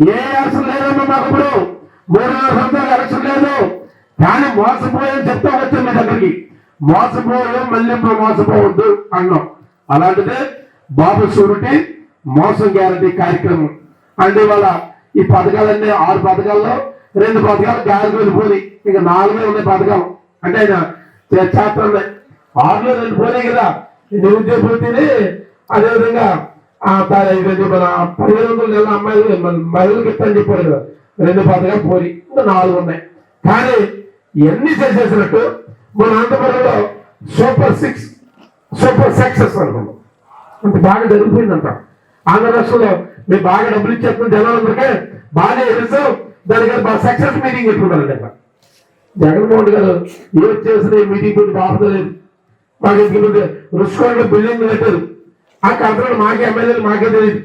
ఏ అవసరం లేదమ్మా మాకు మూడు మూడున్నర సంవత్సరాలు ఎలక్షన్ లేదు కానీ మోసపోయని చెప్తా వచ్చాం మీ దగ్గరికి. మోసపోయే మళ్ళీ మోసపోవద్దు అన్నాం. అలాంటిదే బాబు షూరిటీ మోసం గ్యారంటీ కార్యక్రమం. అంటే ఇవాళ ఈ పథకాలన్నీ ఆరు పథకాల్లో రెండు పథకాలు గాలి వెళ్ళిపోయి ఇక నాలుగే ఉన్నాయి పథకాలు. అంటే ఆయన చేస్తున్నాయి ఆరులో రెండు పోయినాయి కదా. ఈ నిరుద్యోగ అదేవిధంగా ఆ తా- ఇది మన పదిహేను వందల నెలల అమ్మాయిలు మన మహిళలకు ఇస్తాను చెప్పారు కదా రెండు పాతగా పోలి నాలుగు ఉన్నాయి. కానీ ఇవన్నీ చేసేసినట్టు మన ఆంధ్రప్రదేశ్లో సూపర్ సిక్స్ సూపర్ సక్సెస్ అనుకున్నాం అంత బాగా జరిగిపోయిందంట ఆంధ్ర రాష్ట్రంలో మేము బాగా డబ్బులు ఇచ్చేస్తున్న జనాలందరికీ బాగా తెలుసాం. దానికి బాగా సక్సెస్ మీటింగ్ పెట్టుకున్నారండి అక్కడ. జగన్మోహన్ గారు ఏం చేసిన మీటింగ్ పెట్టి బాపలేదు మాకు ఇంటి రుషికోండ బిల్డింగ్ కట్టారు. ఆ కట్టడం మాకే ఎమ్మెల్యేలు మాకే తెలియదు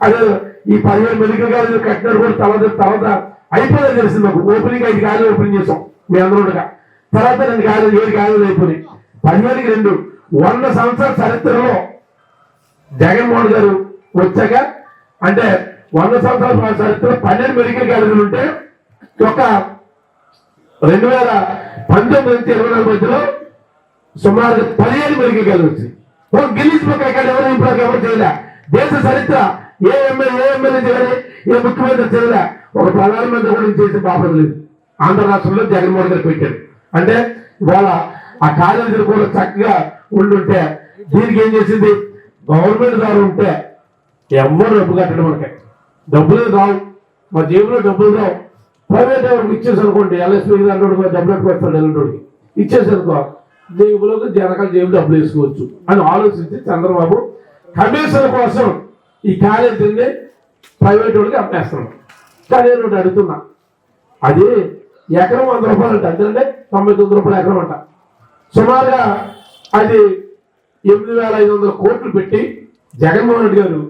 అదే ఈ పదివేల మెడికల్ కాలేజీలు కట్టినారు కూడా తర్వాత తర్వాత అయిపోయింది తెలిసింది మాకు. ఓపెనింగ్ ఐదు కాలేజీలు ఓపెనింగ్ చేసాం మీ అందరూగా తర్వాత రెండు కాలేజీలు ఏడు కాలేజీలు అయిపోయినాయి. పదివేలకి రెండు. వంద సంవత్సరాల చరిత్రలో జగన్మోహన్ గారు వచ్చాక అంటే వంద సంవత్సరాల చరిత్రలో పన్నెండు మెడికల్ కాలేజీలు ఉంటే ఒక రెండు వేల పంతొమ్మిది నుంచి ఇరవై నాలుగు మధ్యలో సుమారు పదిహేను మెడికల్ కాలేజీ వచ్చింది ఒక గిల్లీస్ బుక్ ఎక్కడ ఎవరు? ఇప్పుడు ఎవరు చేయలే. దేశ చరిత్ర ఏ ఎమ్మెల్యే ఏ ఎమ్మెల్యే చేయలే. ఏ ముఖ్యమంత్రి చేయలే. ఒక ప్రధానమంత్రి కూడా చేసే పాపం లేదు. ఆంధ్ర రాష్ట్రంలో జగన్మోహన్ గారు పెట్టారు. అంటే ఇవాళ ఆ కాలేజీలు కూడా చక్కగా ఉండుంటే దీనికి ఏం చేసింది? గవర్నమెంట్ ద్వారా ఉంటే ఎవరు డబ్బు కట్టడం మనకి? డబ్బులు రావు. మా జేబులో డబ్బులు రావు. ప్రైవేట్ ఎవరికి ఇచ్చేసి అనుకోండి ఎల్ఎస్పీ అన్నోడు డబ్బులు ఎట్టుకొస్తాడు ఎల్లుండికి ఇచ్చేసి అనుకో. జేబులోకి జనకాల జేబులు డబ్బులు వేసుకోవచ్చు అని ఆలోచించి చంద్రబాబు కమిషన్ కోసం ఈ కాలేజీని ప్రైవేట్ వాళ్ళకి అమ్మేస్తున్నాం కానీ నేను ఒకటి అడుగుతున్నా. అది ఎకరం వంద రూపాయలు అంట. అంతేనండి? తొంభై తొమ్మిది రూపాయలు ఎకరం అంట. సుమారుగా అది ఎనిమిది వేల ఐదు వందల కోట్లు పెట్టి జగన్మోహన్ రెడ్డి గారు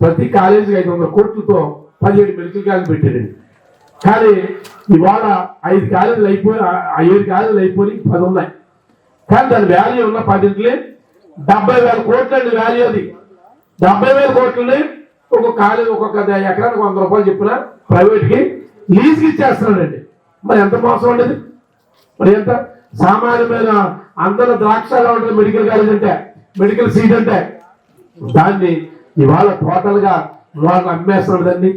ప్రతి కాలేజీకి ఐదు వందల కోట్లతో పదిహేడు మెడికల్ కాలేజీ పెట్టారండి కానీ ఇవాళ ఐదు కాలేజీలు అయిపోయి ఏడు కాలేజీలు అయిపోయి పది ఉన్నాయి. కానీ దాని వాల్యూ ఉన్న పదింటిని డెబ్బై వేల కోట్లు అండి వాల్యూ అది. డెబ్బై వేల కోట్లని ఒక కాలేజ్ ఒక్కొక్క ఎకరానికి వంద రూపాయలు చెప్పిన ప్రైవేట్కి లీజ్కి ఇచ్చేస్తున్నాడండి. మరి ఎంత మోసం ఉండేది మరి ఎంత? సామాన్యమైన అందరూ ద్రాక్షలో ఉంటుంది మెడికల్ కాలేజ్ అంటే మెడికల్ సీట్ అంటే దాన్ని ఇవాళ టోటల్గా వాళ్ళు అమ్మేస్తున్నాడు దాన్ని.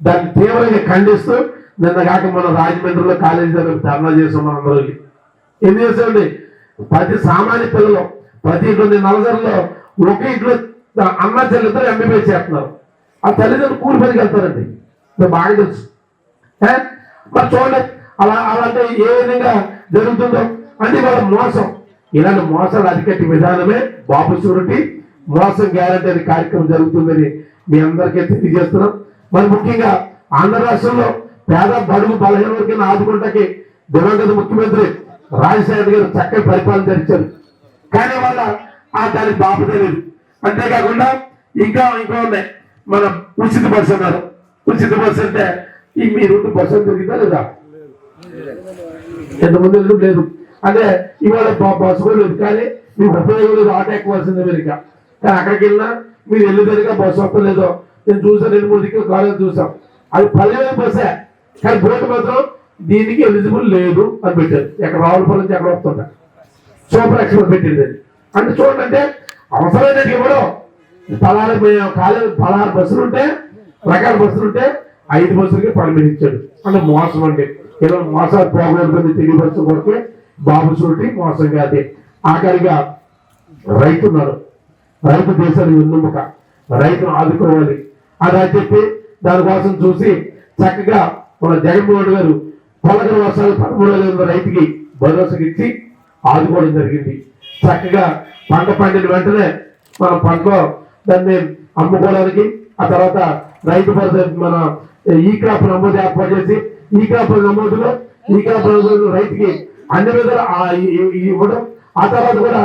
దాన్ని తీవ్రంగా ఖండిస్తూ నిన్న కాక మన రాజమండ్రిలో కాలేజీ దగ్గర ధర్నా చేస్తున్నాం అందరికి. ఏం చేసామండి ప్రతి సామాన్య పిల్లలు ప్రతి ఇంట్లో నేను ఒకే ఒక ఇంట్లో అన్న చెల్లిద్దరు ఎంబీబీఎస్ చేస్తున్నారు. ఆ తల్లిదండ్రులు కూలి పనికి వెళ్తారండి. బాగా తెలుసు. మరి చూడండి అలా అలాంటి ఏ విధంగా జరుగుతుందో. అంటే వాళ్ళ మోసం. ఇలాంటి మోసాలు అరికట్టి విధానమే బాబు చూడండి మోసం గ్యారంటీ అనే కార్యక్రమం జరుగుతుందని మీ అందరికీ తెలియజేస్తున్నాం. మరి ముఖ్యంగా ఆంధ్ర రాష్ట్రంలో పేద బడుగు బలహీన వర్గాన్ని ఆదుకుంటాకి దివంగత ముఖ్యమంత్రి రాజశేఖర గారు చక్కని పరిపాలన జరిచారు కానీ వాళ్ళ ఆ దానికి బాబు తెలియదు అంతేకాకుండా ఇంకా ఇంకా ఉన్నాయి. మన ఉచిత బస్సు అన్నారు. ఉచిత బస్సు అంటే ఈ మీ రూట్ బస్సు దొరికిందా లేదా? ఎంతమంది ఇల్లు లేదు. అంటే ఇవాళ బస్సు కూడా లేదు. కానీ మీకు ఉపయోగం లేదు. ఆటో ఎక్కవలసింది మీరు ఇక. కానీ అక్కడికి వెళ్ళినా మీరు వెళ్ళి జరిగా బస్సు వస్తలేదో నేను చూసాను రెండు మూడు దిక్కులు కాలేజ్ చూసాం అది పల్లెవేలు బస్సే. కానీ బోర్డు మాత్రం దీనికి ఎలిజిబుల్ లేదు అని పెట్టారు. ఎక్కడ రావులపల్లి నుంచి ఎక్కడ వస్తుంటా సూపర్ ఎక్స్ప్రెస్ పెట్టింది. అది అంటే చూడండి అంటే అవసరమైనట్టు ఇవ్వడం పలానా కాలేజ్ పదహారు బస్సులు ఉంటే రకాల బస్సులు ఉంటే ఐదు బస్సులకి పర్మిట్ ఇచ్చాడు. అంటే మోసం అండి. ఏదో మోసాలు పోగొట్టుకుని తిరిగి బస్సు కొడితే బాబు చూటి మోసం కాదు. ఆఖరిగా రైతు ఉన్నారు. రైతు దేశాలు వెన్నుముక. రైతును ఆదుకోవాలి. అది అని చెప్పి దానికోసం చూసి చక్కగా మన జగన్మోహన్ గారు పొలకల వర్షాలు పదమూడు వేల ఎనిమిది రైతుకి భరోసాకి ఇచ్చి ఆదుకోవడం జరిగింది. చక్కగా పంట పండిన వెంటనే మన పంట దాన్ని అమ్ముకోవడానికి ఆ తర్వాత రైతు భరోసా మన ఈ క్రాప్ నమోదు ఏర్పాటు చేసి ఈ క్రాప్ నమోదులో ఈ క్రాప్ నమోదు రైతుకి అన్ని విధాలు ఇవ్వడం ఆ తర్వాత కూడా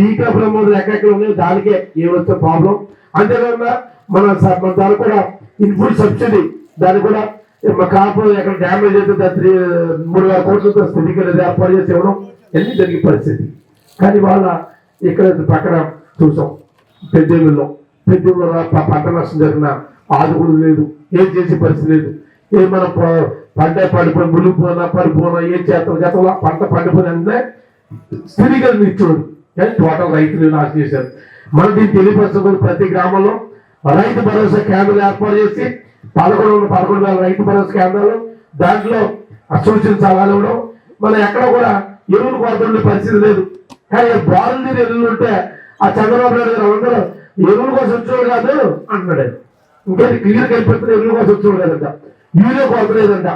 ఈ క్రాప్ నమోదు ఎక్కడెక్కడ ఉన్నాయో దానికే ఏమొచ్చే ప్రాబ్లం అంతేకాకుండా మన మన దానికి కూడా ఇన్పుట్ సబ్సిడీ దాన్ని కూడా మా క్రాప్ ఎక్కడ డ్యామేజ్ అయితే త్రీ- మూడు వేల కోట్లతో స్థితికి ఏర్పాటు చేసి ఇవ్వడం ఎన్ని జరిగే పరిస్థితి. కానీ వాళ్ళ ఇక్కడ పక్కన చూసాం. పెద్దేళ్ళలో. పెద్దలో పంట నష్టం జరిగిన ఆదుకుడు లేదు. ఏం చేసే పరిస్థితి లేదు. ఏమైనా పంట పడిపోయి మునిగిపోయినా పడిపోయినా ఏం చేస్తాం గతంలో పంట పడిపోయినంటే స్థితిగా స్థిరీకరణ ఇచ్చాడు కానీ టోటల్ రైతులు నాశనం చేశారు. మన దీన్ని తెలియపరచకూడదు ప్రతి గ్రామంలో రైతు భరోసా క్యాంపులు ఏర్పాటు చేసి పదకొండు పదకొండు వేల రైతు భరోసా కేంద్రాలు దాంట్లో సూచన సవాలు ఇవ్వడం. మనం ఎక్కడ కూడా ఎరువులు కొరత ఉండే పరిస్థితి లేదు. కానీ బాల్ నీరు ఎరువులు ఉంటే ఆ చంద్రబాబు నాయుడు గారు అందరూ ఎరువుల కోసం వచ్చేవాడు కాదు అంటున్నాడు. ఇంకా ఇంకేది క్లియర్ కనిపిస్తున్న ఎరువుల కోసం వచ్చేవాడు కాదంట. యూరియా కొడతలేదంట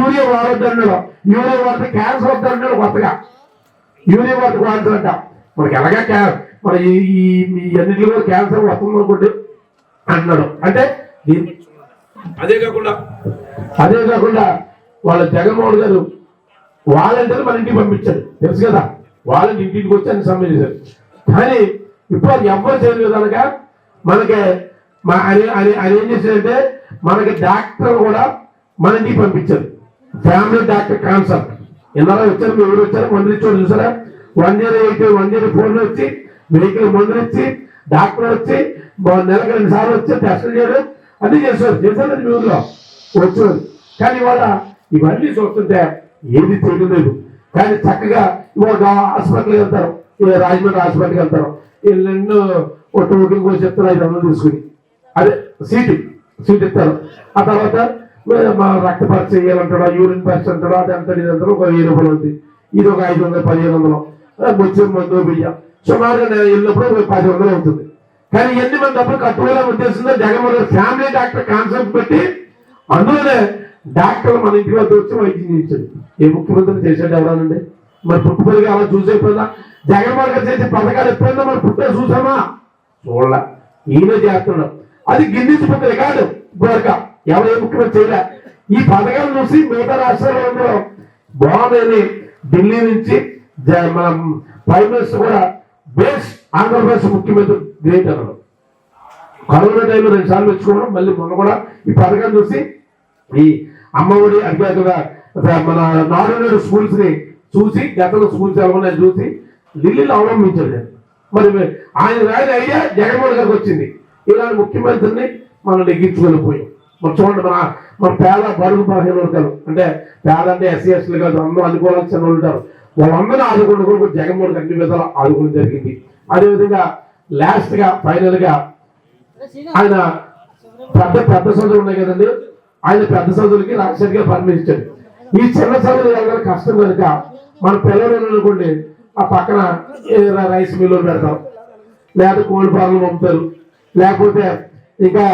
యూరియా వాడొద్దు అన్నాడు యూరియా వాడితే క్యాన్సర్ వద్దు అన్నాడు కొత్తగా. యూరియా వాటికి వాడుతుందంట మనకి ఎలాగా క్యా మన ఈ ఈ- అన్నింటిలో క్యాన్సర్ వస్తుంది అనుకోండి అన్నాడు అంటే దీన్ని అదే కాకుండా అదే కాకుండా వాళ్ళ జగన్మోహన్ గారు వాళ్ళంటే మన ఇంటికి పంపించారు. తెలుసు కదా? వాళ్ళని ఇంటికి వచ్చి అని సమ్మె చేశారు. కానీ ఇప్పుడు అది ఎవ్వరు చేయలేదు కనుక మనకి ఆయన ఆయన- ఏం చేశారంటే మనకి డాక్టర్ కూడా మన ఇంటికి పంపించారు. ఫ్యామిలీ డాక్టర్ కాన్సెప్ట్ ఎన్నారా వచ్చారు మీరు ఎవరు వచ్చారు మందులు ఇచ్చారు చూసారా? One year eight one year ఫోన్లు వచ్చి వెహికల్ మందులు ఇచ్చి డాక్టర్ వచ్చి నెలకి నెలకు రెండు సార్లు వచ్చి టెస్టులు చేయడం. అన్ని చేశారు చేశారు అది మీ కానీ ఇవాళ ఇవన్నీ చూస్తుంటే ఏది తెలియలేదు. కానీ చక్కగా ఇవాళ హాస్పిటల్కి వెళ్తారు. రాజమండ్రి హాస్పిటల్కి వెళ్తారు. వీళ్ళు ఒక టోకెన్ కోసం చెప్తారు ఐదు వందలు తీసుకుని. అదే సీటు సీట్ ఇస్తారు. ఆ తర్వాత మా రక్త పరీక్ష చేయాలంటాడా యూరిన్ పరీక్ష అంటాడా అది అంటాడు ఇది ఒక వెయ్యి రూపాయలు ఉంది. ఇది ఒక ఐదు వందలు పదిహేను వందలు. వచ్చే మందు బియ్యం. సుమారుగా నేను వెళ్ళినప్పుడు పది వందలు అవుతుంది. కానీ ఎన్ని మంది డబ్బులు కట్టుకోవాల ఉద్దేశంతో Jaganmohan Reddy family doctor concept పెట్టి అందులోనే డాక్టర్ మన ఇంటి వద్ద వచ్చి వైద్యం చేయించాడు. ఏ ముఖ్యమంత్రి చేశాడు ఎవరానండి? మరి పుట్టుపల్లిగా అలా చూసేపోయిందా జగన్మోహన్ గారు చేసే పథకాలు ఎప్పుడైనా మనం పుట్టే చూసామా? చూడాల. ఈయన చేస్తున్నాడు. అది గిన్నిస్ బుక్ రికార్డు ఇప్పటివరకు ఎవరు ఏ ముఖ్యమంత్రి చేయలే. ఈ పథకాలు చూసి మిగతా రాష్ట్రాల్లో బాగుందని ఢిల్లీ నుంచి మన ప్రైమ్ మినిస్టర్ కూడా బేస్ ఆంధ్రప్రదేశ్ ముఖ్యమంత్రి గ్రేటర్లు. అన్నాడు కరోనా టైంలో రెండు సార్లు మెచ్చుకోవడం మళ్ళీ మొన్న కూడా ఈ పథకం చూసి ఈ అమ్మఒడి అధికారులుగా మన నాలుగు స్కూల్స్ని చూసి గతంలో స్కూల్స్ ఎలా చూసి ఢిల్లీలో అవలంబించాడు మరి ఆయన రాని ఐడియా జగన్మోహన్ గారికి వచ్చింది. ఇలాంటి ముఖ్యమంత్రిని మనం నెగ్గించుకొని పోయాం. మరి చూడండి మన మన పేద బరుగు బలహీన వర్గాలు. అంటే పేద అంటే ఎస్సీ ఎస్టీలు కాదు అందరూ అనుకోవాల్సిన వాళ్ళు ఉంటారు. వాళ్ళందరూ ఆదుకున్న కూడా జగన్మోహన్ అన్ని విధాలు ఆదుకోవడం జరిగింది. అదేవిధంగా లాస్ట్గా ఫైనల్గా ఆయన పెద్ద పెద్ద చదువులు ఉన్నాయి కదండి. ఆయన పెద్ద చదువులకి రాజశేఖర్ గారు పర్మిషన్ ఇచ్చాడు ఈ చిన్న చదువులు వెళ్ళడం కష్టం కనుక మన పిల్లలు అనుకోండి ఆ పక్కన రైస్ మిల్లు పెడతాం. లేకపోతే కోల్డ్ ఫార్లు పంపుతారు. లేకపోతే ఇంకా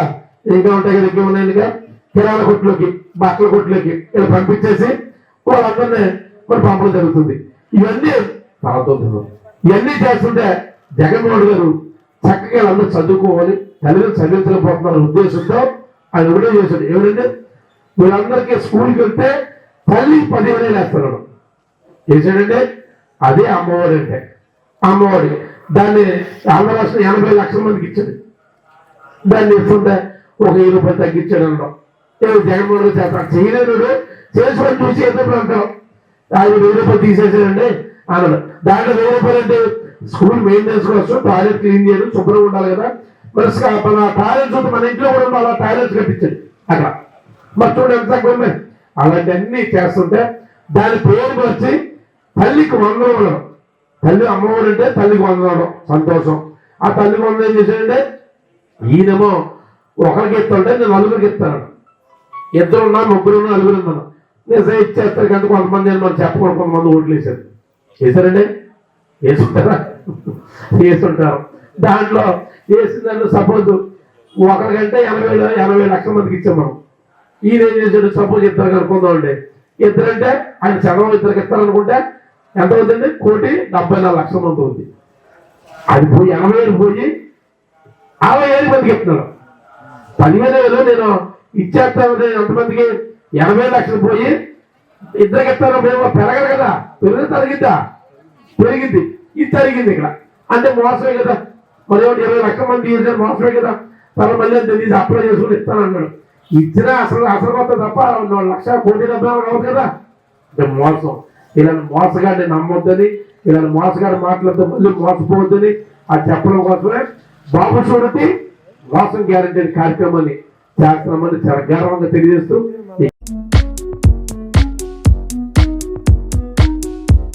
ఇంకా ఉంటాయి కదా ఇంకా ఉన్నాయి ఇంకా? కిరాణ కొట్లోకి బట్టల కొట్లోకి ఇలా పంపించేసి వాళ్ళందరినీ మరి పంపడం జరుగుతుంది. ఇవన్నీ తాగుతుంది ఇవన్నీ చేస్తుంటే జగన్మోహన్ గారు చక్కగా వీళ్ళందరూ చదువుకోవాలి తల్లిదండ్రులు చదివించలేకపోతున్నారు ఉద్దేశంతో ఆయన ఒకటే చేశాడు. ఏమిటంటే వీళ్ళందరికీ స్కూల్కి వెళ్తే తల్లి పదివేలు వేస్తున్నాడు చేశాడంటే అదే అమ్మఒడి అంటే అమ్మఒడి దాన్ని ఆంధ్ర రాష్ట్రం ఎనభై లక్షల మందికి ఇచ్చాడు. దాన్ని ఇస్తుంటే ఒక వెయ్యి రూపాయలు తగ్గించాడు అనడం జగన్మోహన్ రెడ్డి చేస్తాడు. చేయలేడు చేసుకొని చూసి ఎందుకు అంటాం ఆయన వెయ్యి రూపాయలు తీసేసాడండి అన్నాడు. దాంట్లో వెయ్యి రూపాయలు అంటే స్కూల్ మెయింటెనెన్స్ కోసం టాయిలెట్ క్లీన్ చేయడం శుభ్రంగా ఉండాలి కదా. మరి స్క- మన టాయిలెట్స్ మన ఇంట్లో కూడా అలా టాయిలెట్స్ కట్టించండి. అక్కడ మరి చూడండి ఎంత తక్కువ ఉన్నాయి అలాంటివన్నీ చేస్తుంటే దాని పేరుకి వచ్చి తల్లికి వందనం తల్లి అమ్మవారు అంటే తల్లికి వందనం సంతోషం. ఆ తల్లికి వందనం ఏం చేశాడంటే ఈయనేమో ఒకరికి ఎత్తుంటే నేను నలుగురికి ఎత్తాను ఇద్దరు ఉన్నా ముగ్గురు ఉన్నా నలుగురు ఉన్నాను నేను సరే ఇచ్చేస్తారు కంటే కొంతమంది అని మనం చెప్పకూడదు కొంతమంది ఓట్లు వేశారు. వేశారండి వేసుకుంటారా వేసుంటారు దాంట్లో వేసిందంటే సపోజ్ ఒకరికంటే ఎనభై ఎనభై లక్షల మందికి ఇచ్చాం మనం. ఈయన ఏం చేశాడు? సపోజ్ ఇద్దరు కనుక్కుందాం ఇద్దరు ఇద్దరంటే ఆయన చదవం ఇద్దరికి ఇస్తారనుకుంటే ఎంత అవుతుంది? కోటి డెబ్బై నాలుగు లక్షల మంది ఉంది అది పోయి ఎనభై వేలు పోయి అరవై ఏడు మందికి ఇస్తున్నాడు పదివేల వేలు నేను ఇచ్చేస్తాను ఎంతమందికి? ఎనభై లక్షలు పోయి ఇద్దరికి ఇస్తాను. మేము పెరగదు కదా. పెరుగు తరిగిద్దా పెరిగింది ఇది జరిగింది ఇక్కడ. అంటే మోసమే కదా. మరి ఒకటి ఇరవై లక్షల మంది చేశారు మోసమే కదా. తర్వాత మళ్ళీ తెలియదు అప్లై చేసుకుని ఇస్తాను అన్నాడు. ఇచ్చినా అసలు అసలు కొత్త తప్ప నాలుగు లక్ష కోటి డెబ్బై రావు కదా. అంటే మోసం. ఇలాంటి మోసగాడిని నమ్మొద్దని ఇలాంటి మోసగాడి మాట్లాడితే మళ్ళీ మోసపోవద్దని ఆ చెప్పడం కోసమే బాబు చూడటి మోసం గ్యారంటీ కార్యక్రమాన్ని చేస్తున్నామని చాలా గర్వంగా తెలియజేస్తూ